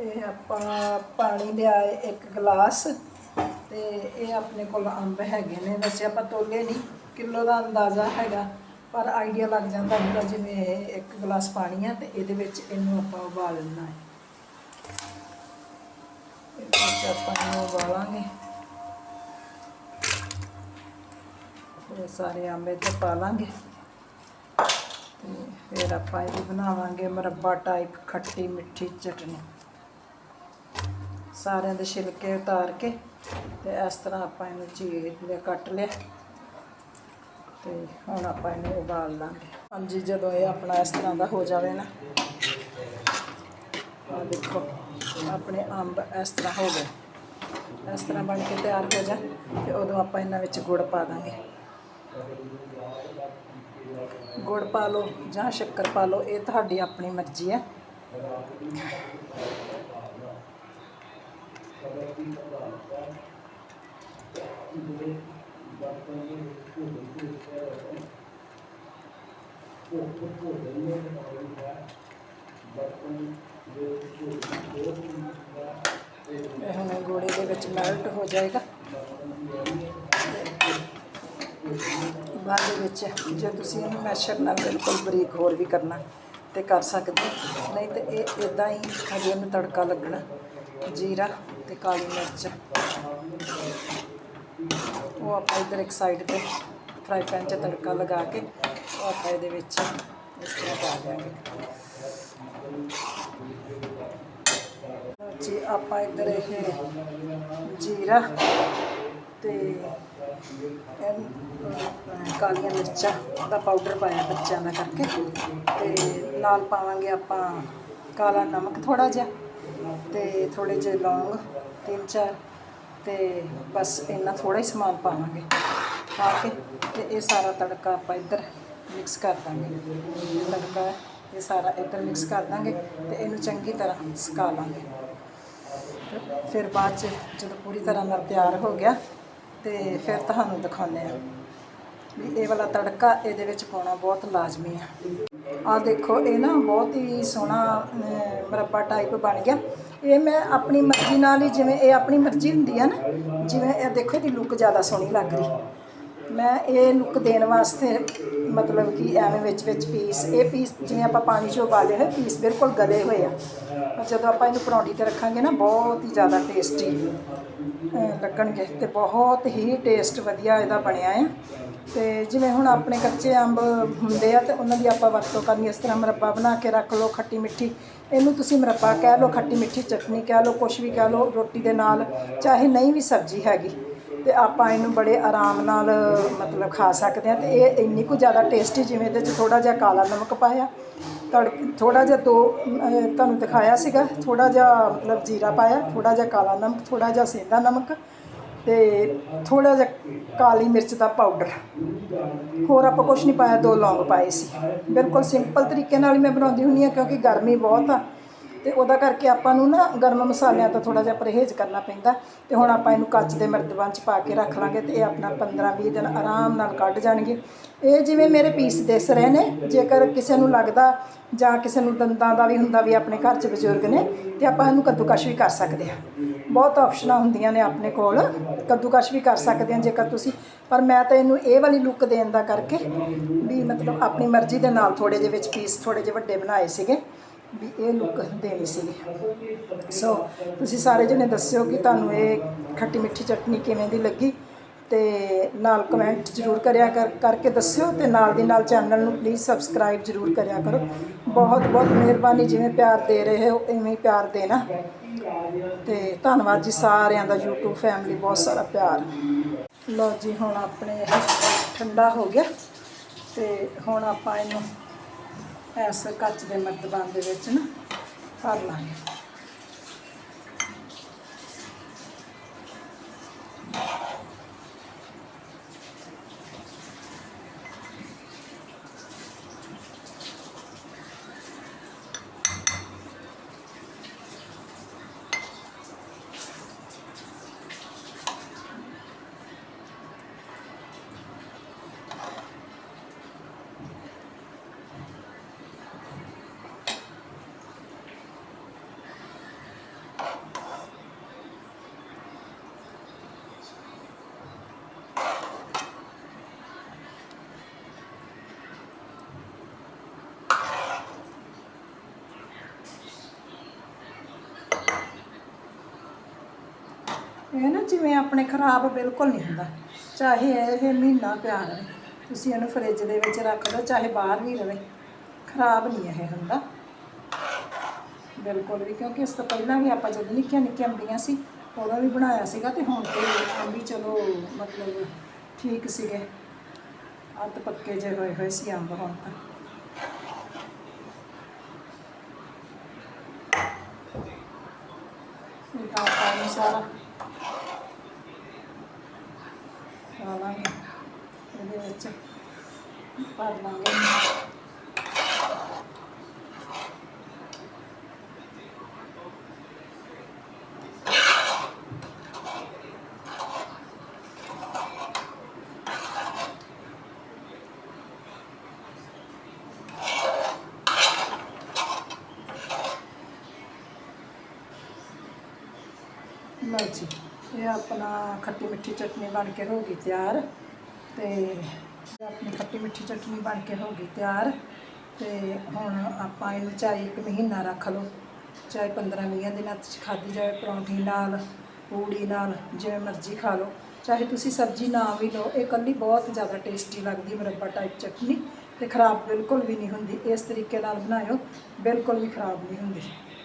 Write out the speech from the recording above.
ਇਹ ਆਪਾਂ ਪਾਣੀ ਲਿਆ ਇੱਕ ਗਲਾਸ ਤੇ ਇਹ ਆਪਣੇ ਕੋਲ ਅੰਬ ਹੈਗੇ ਨੇ। ਵੈਸੇ ਆਪਾਂ ਤੋਲੇ ਨਹੀਂ, ਕਿਲੋ ਦਾ ਅੰਦਾਜ਼ਾ ਹੈਗਾ, ਪਰ ਆਈਡੀਆ ਲੱਗ ਜਾਂਦਾ ਹੁੰਦਾ ਜਿਵੇਂ ਇਹ ਇੱਕ ਗਲਾਸ ਪਾਣੀ ਆ ਤੇ ਇਹਦੇ ਵਿੱਚ ਇਹਨੂੰ ਆਪਾਂ ਉਬਾਲਣਾ ਹੈ। ਇਹਦੇ ਵਿੱਚ ਆਪਾਂ ਇਹਨੂੰ ਉਬਾਲਾਂਗੇ। ਇਹ ਸਾਰੇ ਅੰਬ ਇੱਥੇ ਪਾ ਲਾਂਗੇ। ਤੇ ਫਿਰ ਆਪਾਂ ਇਹਦੀ ਬਣਾਵਾਂਗੇ ਮੁਰੱਬਾ ਟਾਈਪ ਖੱਟੀ ਮਿੱਠੀ ਚਟਨੀ। ਸਾਰਿਆਂ ਦੇ ਛਿਲਕੇ ਉਤਾਰ ਕੇ ਤੇ ਇਸ ਤਰ੍ਹਾਂ ਆਪਾਂ ਇਹਨੂੰ ਚੀਰ ਲਿਆ, ਕੱਟ ਲਿਆ ਤੇ ਹੁਣ ਆਪਾਂ ਇਹਨੂੰ ਉਬਾਲ ਲਾਂਗੇ। ਹਾਂਜੀ, ਜਦੋਂ ਇਹ ਆਪਣਾ ਇਸ ਤਰ੍ਹਾਂ ਦਾ ਹੋ ਜਾਵੇ ਨਾ ਆ ਦੇਖੋ, ਆਪਣੇ ਅੰਬ ਇਸ ਤਰ੍ਹਾਂ ਹੋ ਗਏ। ਇਸ ਤਰ੍ਹਾਂ ਬਣ ਕੇ ਤਿਆਰ ਹੋ ਜਾ ਤੇ ਉਦੋਂ ਆਪਾਂ ਇਹਨਾਂ ਵਿੱਚ ਗੁੜ ਪਾ ਦਾਂਗੇ। ਗੁੜ ਪਾ ਲਓ ਜਾਂ ਸ਼ੱਕਰ ਪਾ ਲਓ, ਇਹ ਤੁਹਾਡੀ ਆਪਣੀ ਮਰਜ਼ੀ ਹੈ। ਇਹ ਹੁਣ ਗੋੜੇ ਦੇ ਵਿੱਚ ਮੈਲਟ ਹੋ ਜਾਏਗਾ। ਬਾਅਦ ਦੇ ਵਿੱਚ ਜੇ ਤੁਸੀਂ ਇਹਨੂੰ ਮੈਸ਼ਰ ਨਾਲ ਬਿਲਕੁਲ ਬਰੀਕ ਹੋਰ ਵੀ ਕਰਨਾ, ਤੇ ਕਰ ਸਕਦੇ ਨਹੀਂ ਤੇ ਇਹ ਇਦਾਂ ਹੀ ਹਜੇ ਇਹਨੂੰ ਤੜਕਾ ਲੱਗਣਾ। ਜੀਰਾ ਤੇ ਕਾਲੀ ਮਿਰਚ। ਉਹ ਆਪਾਂ ਇੱਧਰ ਇੱਕ ਸਾਈਡ ਤੇ ਫਰਾਈ ਪੈਨ 'ਚ ਤੜਕਾ ਲਗਾ ਕੇ ਉਹ ਆਪਾਂ ਇਹਦੇ ਵਿੱਚ ਇਸ ਤਰ੍ਹਾਂ ਪਾ ਦਿਆਂਗੇ। ਜੀ, ਆਪਾਂ ਇੱਧਰ ਇਹ ਜੀਰਾ ਤੇ ਕਾਲੀਆਂ ਮਿਰਚਾਂ ਦਾ ਪਾਊਡਰ ਪਾਇਆ ਬੱਚਿਆਂ ਦਾ ਕਰਕੇ ਤੇ ਨਾਲ ਪਾਵਾਂਗੇ ਆਪਾਂ ਕਾਲਾ ਨਮਕ ਥੋੜਾ ਜਿਹਾ। ਤੇ ਥੋੜੇ ਜਿਹੇ ਲੌਂਗ ਤਿੰਨ ਚਾਰ ਤੇ ਬਸ ਇੰਨਾ ਥੋੜਾ ਹੀ ਸਮਾਨ ਪਾਵਾਂਗੇ। ਪਾ ਕੇ ਤੇ ਇਹ ਸਾਰਾ ਤੜਕਾ ਆਪਾਂ ਇੱਧਰ ਮਿਕਸ ਕਰ ਦਾਂਗੇ। ਇਹ ਤੜਕਾ ਹੈ, ਇਹ ਸਾਰਾ ਇੱਧਰ ਮਿਕਸ ਕਰ ਦਾਂਗੇ ਤੇ ਇਹਨੂੰ ਚੰਗੀ ਤਰ੍ਹਾਂ ਸੁਕਾ ਲਾਂਗੇ। ਫਿਰ ਬਾਅਦ ਚ ਜਦੋਂ ਪੂਰੀ ਤਰ੍ਹਾਂ ਨਾਲ ਤਿਆਰ ਹੋ ਗਿਆ ਤੇ ਫਿਰ ਤੁਹਾਨੂੰ ਦਿਖਾਉਂਦੇ ਆ ਵੀ ਇਹ ਵਾਲਾ ਤੜਕਾ ਇਹਦੇ ਵਿੱਚ ਪਾਉਣਾ ਬਹੁਤ ਲਾਜ਼ਮੀ ਆ। ਆ ਦੇਖੋ ਇਹ ਨਾ ਬਹੁਤ ਹੀ ਸੋਹਣਾ ਅਮ, ਮੁਰੱਬਾ ਟਾਈਪ ਬਣ ਗਿਆ। ਇਹ ਮੈਂ ਆਪਣੀ ਮਰਜ਼ੀ ਨਾਲ ਹੀ ਜਿਵੇਂ, ਇਹ ਆਪਣੀ ਮਰਜ਼ੀ ਹੁੰਦੀ ਆ ਨਾ, ਜਿਵੇਂ ਇਹ ਦੇਖੋ ਇਹਦੀ ਲੁੱਕ ਜ਼ਿਆਦਾ ਸੋਹਣੀ ਲੱਗ ਰਹੀ। ਮੈਂ ਇਹ ਲੁੱਕ ਦੇਣ ਵਾਸਤੇ ਮਤਲਬ ਕਿ ਐਵੇਂ ਵਿੱਚ ਵਿੱਚ ਪੀਸ ਇਹ ਪੀਸ ਜਿਵੇਂ ਆਪਾਂ ਪਾਣੀ 'ਚ ਉਬਾਲੇ ਹੋਏ ਪੀਸ ਬਿਲਕੁਲ ਗਲੇ ਹੋਏ ਆ। ਪਰ ਜਦੋਂ ਆਪਾਂ ਇਹਨੂੰ ਪਰੌਂਠੀ ਤੇ ਰੱਖਾਂਗੇ ਨਾ, ਬਹੁਤ ਹੀ ਜ਼ਿਆਦਾ ਟੇਸਟੀ ਲੱਗਣਗੇ ਤੇ ਬਹੁਤ ਹੀ ਟੇਸਟ ਵਧੀਆ ਇਹਦਾ ਬਣਿਆ ਆ। ਤੇ ਜਿਵੇਂ ਹੁਣ ਆਪਣੇ ਕੱਚੇ ਅੰਬ ਹੁੰਦੇ ਆ ਤੇ ਉਹਨਾਂ ਦੀ ਆਪਾਂ ਵਰਤੋਂ ਕਰਨੀ, ਇਸ ਤਰ੍ਹਾਂ ਮਰੱਬਾ ਬਣਾ ਕੇ ਰੱਖ ਲਓ ਖੱਟੀ ਮਿੱਠੀ। ਇਹਨੂੰ ਤੁਸੀਂ ਮੁਰੱਬਾ ਕਹਿ ਲਓ, ਖੱਟੀ ਮਿੱਠੀ ਚਟਨੀ ਕਹਿ ਲਓ, ਕੁਛ ਵੀ ਕਹਿ ਲਓ, ਰੋਟੀ ਦੇ ਨਾਲ, ਚਾਹੇ ਨਹੀਂ ਵੀ ਸਬਜ਼ੀ ਹੈਗੀ। ਤੇ ਆਪਾਂ ਇਹਨੂੰ ਬੜੇ ਆਰਾਮ ਨਾਲ, ਮਤਲਬ ਖਾ ਸਕਦੇ ਹਾਂ ਤੇ ਇਹ ਇੰਨੀ ਕੁ ਜ਼ਿਆਦਾ ਟੇਸਟੀ ਜਿਵੇਂ ਇਹਦੇ 'ਚ ਥੋੜਾ ਜਿਹਾ ਕਾਲਾ ਨਮਕ ਪਾਇਆ ਤੜ ਥੋੜਾ ਜਿਹਾ ਦੋ ਤੁਹਾਨੂੰ ਦਿਖਾਇਆ ਸੀਗਾ ਥੋੜਾ ਜਿਹਾ ਮਤਲਬ ਜੀਰਾ ਪਾਇਆ ਥੋੜਾ ਜਿਹਾ ਕਾਲਾ ਨਮਕ ਥੋੜਾ ਜਿਹਾ ਸੇਂਦਾ ਨਮਕ ਤੇ ਥੋੜਾ ਜਿਹਾ ਕਾਲੀ ਮਿਰਚ ਦਾ ਪਾਊਡਰ ਹੋਰ ਆਪਾਂ ਕੁਝ ਨਹੀਂ ਪਾਇਆ, ਦੋ ਲੌਂਗ ਪਾਏ ਸੀ। ਬਿਲਕੁਲ ਸਿੰਪਲ ਤਰੀਕੇ ਨਾਲ ਮੈਂ ਬਣਾਉਂਦੀ ਹੁੰਦੀ ਹਾਂ ਕਿਉਂਕਿ ਗਰਮੀ ਬਹੁਤ ਆ। ਤੇ ਉਹਦਾ ਕਰਕੇ ਆਪਾਂ ਨੂੰ ਨਾ ਗਰਮ ਮਸਾਲਿਆਂ ਤੋਂ ਥੋੜਾ ਜਿਹਾ ਪਰਹੇਜ਼ ਕਰਨਾ ਪੈਂਦਾ ਤੇ ਹੁਣ ਆਪਾਂ ਇਹਨੂੰ ਕੱਚ ਦੇ ਮਰਤਬਾਨ 'ਚ ਪਾ ਕੇ ਰੱਖ ਲਾਂਗੇ ਤੇ ਇਹ ਆਪਣਾ 15-20 ਦਿਨ ਆਰਾਮ ਨਾਲ ਕੱਢ ਜਾਣਗੇ। ਇਹ ਜਿਵੇਂ ਮੇਰੇ ਪੀਸ ਦਿਸ ਰਹੇ ਨੇ, ਜੇਕਰ ਕਿਸੇ ਨੂੰ ਲੱਗਦਾ ਜਾਂ ਕਿਸੇ ਨੂੰ ਦੰਦਾਂ ਦਾ ਵੀ ਹੁੰਦਾ ਵੀ ਆਪਣੇ ਘਰ 'ਚ ਬਜ਼ੁਰਗ ਨੇ ਤੇ ਆਪਾਂ ਇਹਨੂੰ ਕੱਦੂਕਸ਼ ਵੀ ਕਰ ਸਕਦੇ ਹਾਂ। ਬਹੁਤ ਆਪਸ਼ਨਾਂ ਹੁੰਦੀਆਂ ਨੇ ਆਪਣੇ ਕੋਲ, ਕੱਦੂਕਸ਼ ਵੀ ਕਰ ਸਕਦੇ ਹਾਂ ਜੇਕਰ ਤੁਸੀਂ, ਪਰ ਮੈਂ ਤਾਂ ਇਹਨੂੰ ਇਹ ਵਾਲੀ ਲੁੱਕ ਦੇਣ ਦਾ ਕਰਕੇ ਵੀ ਮਤਲਬ ਆਪਣੀ ਮਰਜ਼ੀ ਦੇ ਨਾਲ ਥੋੜੇ ਜਿਹੇ ਵਿੱਚ ਪੀਸ ਥੋੜੇ ਜਿਹੇ ਵੱਡੇ ਬਣਾਏ ਸੀਗੇ। ਵੀ ਇਹ ਲੁੱਕ ਦੇਣੀ ਸੀਗੀ ਸੋ ਤੁਸੀਂ ਸਾਰੇ ਜਣੇ ਦੱਸਿਓ ਕਿ ਤੁਹਾਨੂੰ ਇਹ ਖੱਟੀ ਮਿੱਠੀ ਚਟਨੀ ਕਿਵੇਂ ਦੀ ਲੱਗੀ ਤੇ ਨਾਲ ਕਮੈਂਟ ਜ਼ਰੂਰ ਕਰਿਆ ਕਰ, ਕਰਕੇ ਦੱਸਿਓ ਤੇ ਨਾਲ ਦੀ ਨਾਲ ਚੈਨਲ ਨੂੰ ਪਲੀਜ਼ ਸਬਸਕ੍ਰਾਈਬ ਜ਼ਰੂਰ ਕਰਿਆ ਕਰੋ। ਬਹੁਤ ਬਹੁਤ ਮਿਹਰਬਾਨੀ, ਜਿਵੇਂ ਪਿਆਰ ਦੇ ਰਹੇ ਹੋ, ਇਵੇਂ ਹੀ ਪਿਆਰ ਦੇਣਾ। ਤੇ ਧੰਨਵਾਦ ਜੀ ਸਾਰਿਆਂ ਦਾ, YouTube ਫੈਮਿਲੀ ਬਹੁਤ ਸਾਰਾ ਪਿਆਰ। ਲਓ ਜੀ, ਹੁਣ ਆਪਣੇ ਠੰਡਾ ਹੋ ਗਿਆ ਤੇ ਹੁਣ ਆਪਾਂ ਇਹਨੂੰ ਇਸ ਕੱਚ ਦੇ ਮਰਤਬਾਨ ਦੇ ਵਿੱਚ ਨਾ ਭਰ ਲਾਂਗੇ। ਇਹ ਨਾ ਜਿਵੇਂ ਆਪਣੇ ਖਰਾਬ ਬਿਲਕੁਲ ਨਹੀਂ ਹੁੰਦਾ। ਚਾਹੇ ਇਹ ਮਹੀਨਾ ਪਿਆ ਰਹੇ, ਤੁਸੀਂ ਇਹਨੂੰ ਫ੍ਰਿਜ ਦੇ ਵਿੱਚ ਰੱਖ ਦਿਓ ਚਾਹੇ ਬਾਹਰ ਵੀ ਰਹੇ। ਖਰਾਬ ਨਹੀਂ ਇਹ ਹੁੰਦਾ। ਬਿਲਕੁਲ ਵੀ, ਕਿਉਂਕਿ ਇਸ ਤੋਂ ਪਹਿਲਾਂ ਵੀ ਆਪਾਂ ਜਦੋਂ ਨਿੱਕੀਆਂ ਨਿੱਕੀਆਂ ਅੰਬੀਆਂ ਸੀ, ਉਦੋਂ ਵੀ ਬਣਾਇਆ ਸੀਗਾ ਤੇ ਹੁਣ ਤੇ ਅੰਬੀ ਚਲੋ ਮਤਲਬ ਠੀਕ ਸੀਗੇ। ਅੱਧ ਪੱਕੇ ਜੇ ਹੋਏ ਹੋਏ ਸੀ ਅੰਬ ਹੁਣ ਤਾਂ। ਇਹ ਤਾਂ ਆਪਾਂ ਸਾਰਾ ਪਾ ਲਾਂਗੇ ਇਹਦੇ ਵਿੱਚ। ਭਰ ਲਾਂਗੇ। ਲਓ ਜੀ, ਇਹ ਆਪਣਾ ਖੱਟੀ ਮਿੱਠੀ ਚਟਨੀ ਬਣ ਕੇ ਹੋ ਗਈ ਤਿਆਰ। ਤੇ ਆਪਣੀ ਖੱਟੀ ਮਿੱਠੀ ਚਟਨੀ ਬਣ ਕੇ ਹੋ ਗਈ ਤਿਆਰ। ਤੇ ਹੁਣ ਆਪਾਂ ਇਹਨੂੰ ਚਾਹੇ ਇੱਕ ਮਹੀਨਾ ਰੱਖ ਲਓ, ਚਾਹੇ 15 ਵੀਹ ਦਿਨਾਂ ਚ ਖਾਧੀ ਜਾਵੇ ਪਰੌਂਠੀ ਨਾਲ, ਪੂੜੀ ਨਾਲ, ਜਿਵੇਂ ਮਰਜ਼ੀ ਖਾ ਲਓ। ਚਾਹੇ ਤੁਸੀਂ ਸਬਜ਼ੀ ਨਾ ਵੀ ਲਓ, ਇਹ ਇਕੱਲੀ ਬਹੁਤ ਜ਼ਿਆਦਾ ਟੇਸਟੀ ਲੱਗਦੀ ਹੈ ਮੁਰੱਬਾ ਟਾਈਪ ਚਟਨੀ ਤੇ ਖਰਾਬ ਬਿਲਕੁਲ ਵੀ ਨਹੀਂ ਹੁੰਦੀ। ਇਸ ਤਰੀਕੇ ਨਾਲ ਬਣਾਇਓ, ਬਿਲਕੁਲ ਵੀ ਖਰਾਬ ਨਹੀਂ ਹੁੰਦੀ।